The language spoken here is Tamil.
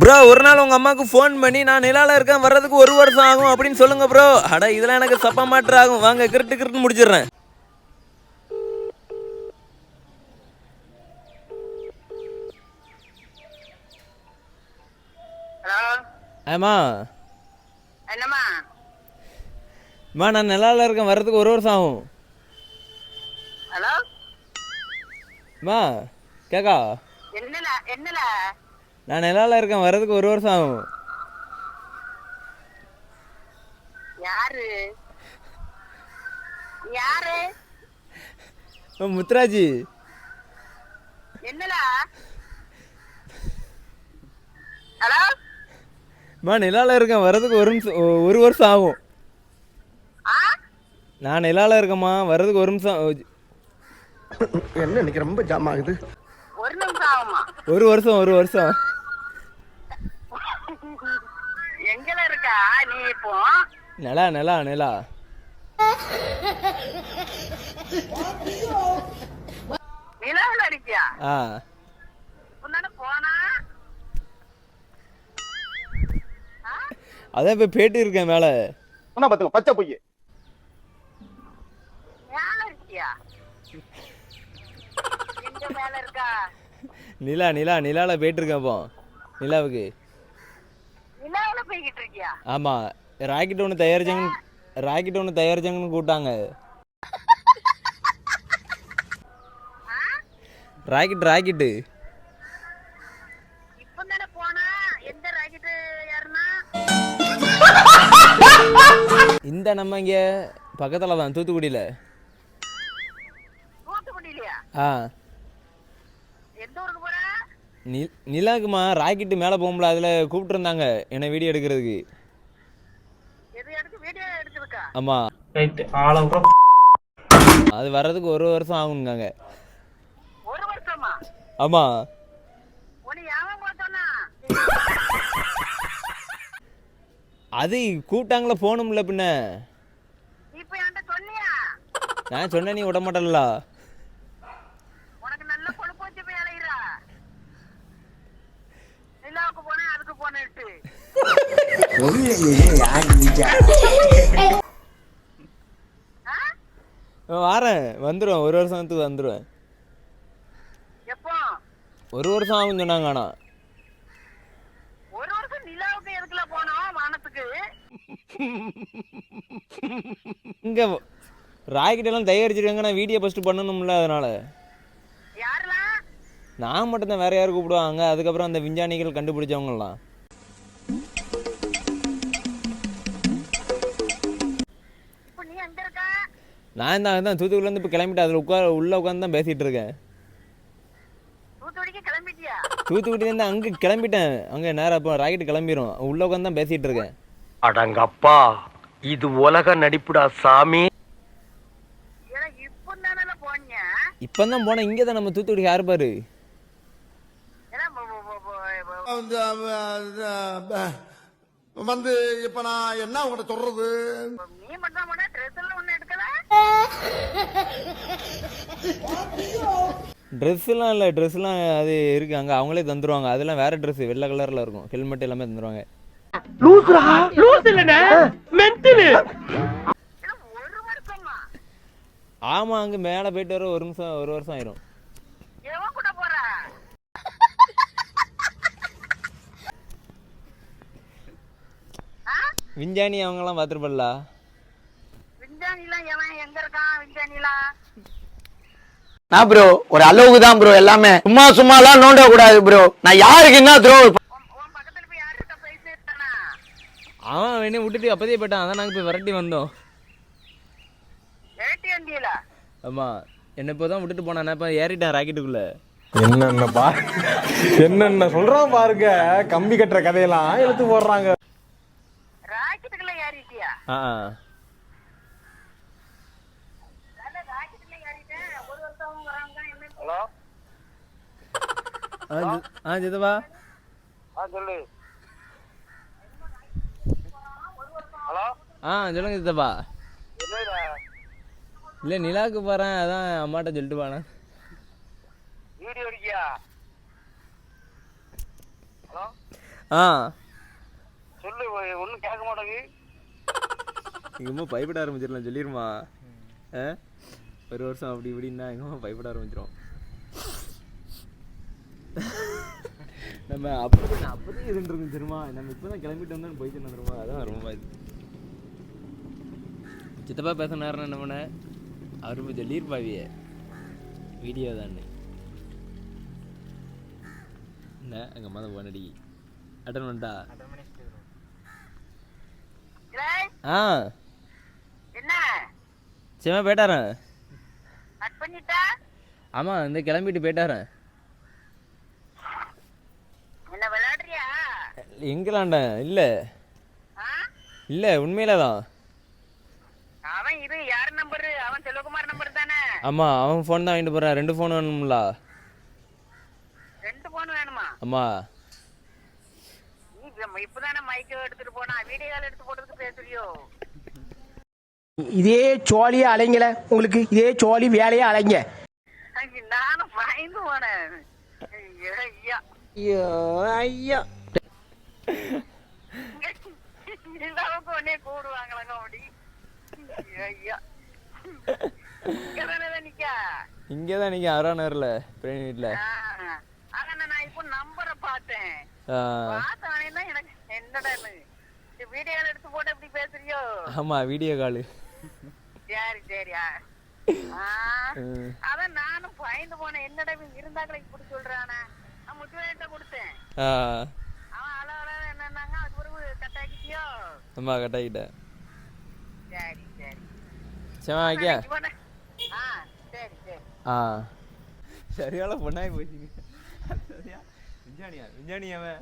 ப்ரோ ஒரு நாள் உங்க அம்மாவுக்கு ஃபோன் பண்ணி நான் நிலால இருக்கேன் வர்றதுக்கு ஒரு வருஷம் ஆகும் அப்படின்னு சொல்லுங்க ப்ரோ அட இதெல்லாம் எனக்கு சப்ப மாற்று ஆகும். வாங்க கிரிட்டு கிரிட்டு முடிச்சிடுறேன். என்னம்மா? அம்மா நான் நிலால இருக்கேன் வர்றதுக்கு ஒரு வருஷம் ஆகும். ஹலோ அம்மா கேக்கா? என்னல என்னல? நான் நிலால இருக்கேன் வர்றதுக்கு ஒரு வருஷம் ஆகும். யாரு? யாரு? ஓ, முத்துராஜி. என்னல ஹலோ? அம்மா நிலால இருக்கேன் வர்றதுக்கு ஒரு நிமிஷம் ஒரு வருஷம் ஆகும். ஆ? நான் நிலால இருக்கேம்மா வர்றதுக்கு ஒரு நிமிஷம் என்ன இன்னைக்கு ரொம்ப ஜாம் ஆகுது? ஒரு நிமிஷம் ஆகுமா? ஒரு வருஷம் ஒரு வருஷம். எங்கல இருக்கா? நீ இப்போ? நிலா நிலா நிலா. நிலவுல இருக்கியா? ஆ. போனா? ஆ? அதான் இப்போ பேட்டு இருக்கேன் மேலே. சொன்னா பாத்துங்க பச்சை இருக்கா? நிலா நிலா நிலால போயிட்டு இருக்கேன் இப்போ. நிலாவுக்கு. ஆமாம் ராக்கெட் ஒன்று தயாரிச்சாங்கன்னு ராக்கெட் ஒன்று தயாரிச்சாங்கன்னு கூப்பிட்டாங்க. Rocket rocket. இந்த நம்ம இங்கே பக்கத்தில் தான் தூத்துக்குடியில். ஆ. நி நிலாக்குமா ராக்கெட்டு மேலே போகும்ல அதில் கூப்பிட்டுருந்தாங்க. என்னை வீடியோ எடுக்கிறதுக்கு. ஆமாம் அது வர்றதுக்கு ஒரு வருஷம் ஆகுங்காங்க ஒரு வருஷமா? ஆமாம் அது கூப்பிட்டாங்களே போகணும்ல பின்ன. நான் சொன்னேன் நீ விட மாட்டல்ல உனக்கு நல்ல கொழுப்பு வச்சு போய் அலையிறா நிலாவுக்கு போனேன் அதுக்கு போனேன்ட்டு ஆ? வாரேன். வந்துடுவேன் ஒரு வருஷத்துக்கு வந்துடுவேன் எப்போ? ஒரு வருஷம் ஆகும் சொன்னாங்க ஆனால் ஒரு வருஷம் நிலாவுக்கு எதுக்குல போனோம் வானத்துக்கு? இங்கே ராக்கெட் எல்லாம் தயாரிச்சிருக்காங்க நான் வீடியோ ஃபஸ்ட்டு பண்ணணும்ல அதனால. நான் மட்டும்தான் வேற யார் கூப்பிடுவாங்க? அதுக்கப்புறம் அந்த விஞ்ஞானிகள் கண்டுபிடிச்சவங்கலாம் நான் தான் தான் தூத்துக்குடிலேருந்து இப்போ கிளம்பிட்டு அதில் உட்கார உள்ளே உட்காந்து தான் பேசிகிட்டு இருக்கேன். தூத்துக்குடியிலேருந்து அங்கே கிளம்பிட்டேன். அங்கே நேராக இப்போ ராக்கெட் கிளம்பிடும் உள்ளே உட்காந்து தான் பேசிகிட்டு இருக்கேன். அடங்கப்பா இது உலக நடிப்புடா சாமி. ஏன்னா இப்போ தானே போனேன். இங்கே தான் நம்ம தூத்துக்குடி யார் பாரு. வந்து, இப்ப நான் என்ன உங்கள்கிட்ட சொல்றது? நீ மட்டும் ட்ரெஸ் எல்லாம் ஒண்ணு எடுக்கல. ட்ரெஸ்ஸெல்லாம் இல்லை ட்ரெஸ்லாம் அது இருக்குது அங்கே அவங்களே தந்துருவாங்க. அதெல்லாம் வேறு ட்ரெஸ் வெள்ளை கலரில் இருக்கும். ஹெல்மெட் எல்லாமே தந்துருவாங்க. ஆமாம் அங்கே மேலே போயிட்டு வர ஒரு நிமிஷம் ஒரு வருஷம் ஆயிரும் எவன் கூட போற ஆ? விஞ்ஞானி அவங்கெல்லாம் பார்த்துருப்பல்ல விஞ்ஞானிலாம் எவன்? எங்க இருக்கான் விஞ்ஞானிலாம்? நான் ப்ரோ ஒரு அளவுக்கு தான் ப்ரோ எல்லாமே. சும்மா சும்மாலாம் நோண்ட கூடாது ப்ரோ நான் யாருக்கு என்ன த்ரோ உன் பக்கத்துல போய் அவன் என்ன விட்டுட்டு அப்போதே போயிட்டான். அதான் நாங்கள் போய் விரட்டி வந்தோம். ஏட்டி வண்டியில ஆமாம் என்னை இப்போ தான் விட்டுட்டு போனான். இப்போ ஏறிட்டேன் ராக்கெட்டுக்குள்ளே. என்னென்ன பா என்னென்ன சொல்றான் பாருங்க. கம்பி கட்டுற கதையெல்லாம் எடுத்து போடுறாங்க ராக்கெட்டுக்குள்ள ஏறிட்டியா ஆ ஆ நல்ல ராக்கெட்டுக்குள்ள ஏறிட்டேன் ஒரு வருஷம் வராங்க என்ன ஹலோ ஆ ஜி- ஆ ஜிதவா. ஆ சொல்லு. ஹலோ? ஆ சொல்லுங்க என்னடா? இல்லை நிலாவுக்கு போகிறேன் அதான் அம்மாட்ட சொல்லிட்டு போனேன். வீடியோ இருக்கியா ஹலோ? ஆ. சொல்லு ஒன்றும் கேட்க மாட்டேங்குது. எங்கள் அம்மா பயப்பட ஆரம்பிச்சிடலாம் சொல்லிருமா ஆ? ஒரு வருஷம் அப்படி இப்படின்னா எங்கள் அம்மா பயப்பட ஆரம்பிச்சிரும். நம்ம அப்போ நான் அப்போதே இருந்துருக்கும் தெரியுமா? நம்ம இப்போ தான் கிளம்பிட்டு வந்தோன்னு போயிட்டு வந்துருமா அதான் ரொம்ப இது. சித்தப்பா பேச நேரம் என்ன பண்ண? அவர் போய் சொல்லியிருப்பாவிய வீடியோ தானே என்ன? எங்கள் அம்மா தான் போனடி. அட்டன் பண்ணிட்டா ஆ. என்ன? சிவன் போயிட்டாரன் கட் பண்ணிட்டா? ஆமாம் இந்த கிளம்பிட்டு போயிட்டாரன் என்ன விளையாடுறியா? எங்களாண்டேன் இல்லை. இல்லை உண்மையில தான் அவன் இது யார் நம்பரு அவன் செல்வகுமார் நம்பர் தானே? ஆமாம் அவன் ஃபோன் தான் வாங்கிட்டு போகிறான் ரெண்டு ஃபோன் வேணும்ல. ரெண்டு போன் வேணுமா? இப்ப- இப்பதானே மைக் எடுத்துட்டு போனா வீடியோ கால் எடுத்து போட்டதுக்கு பேசுறியோ? இதே ஜோலியா அலைங்கள உங்களுக்கு இதே ஜோலி வேலையா அலைங்க. நானும் பயந்து போனேன். ஐயோ, ஐயா. இங்கதானே நிக்கா இங்கே தான் நீங்கள் அரை நகரில் பிரேம் வீட்டில் ஆ, ஆனா நான் இப்போ நம்பரை பார்த்தேன். பார்த்தவனே தான் எனக்கு என்னடான்னு வீடியோ கால் எடுத்து போட்டு எப்படி பேசுறியோ? ஆமாம் வீடியோ காலு. சரி சரி. ஆ, அதான் நானும் பயந்து போனேன். என்னடா இவன் இருந்தாக்களை இப்படி சொல்றானே. நான் முத்துவேட்ட கொடுத்தேன். அவன் அள அள என்னன்னாங்க? அது பிறகு கட்டாக்கிட்டியோ? ஆமாம் கட்டாக்கிட்டேன். சரி சரி. சிவன் வைக்க இவனை ஆ சரி சரி. ஆ. சரியால பொண்ணாய் போச்சுங்க. சரியா? விஞ்ஞானியா? விஞ்ஞானி அவன்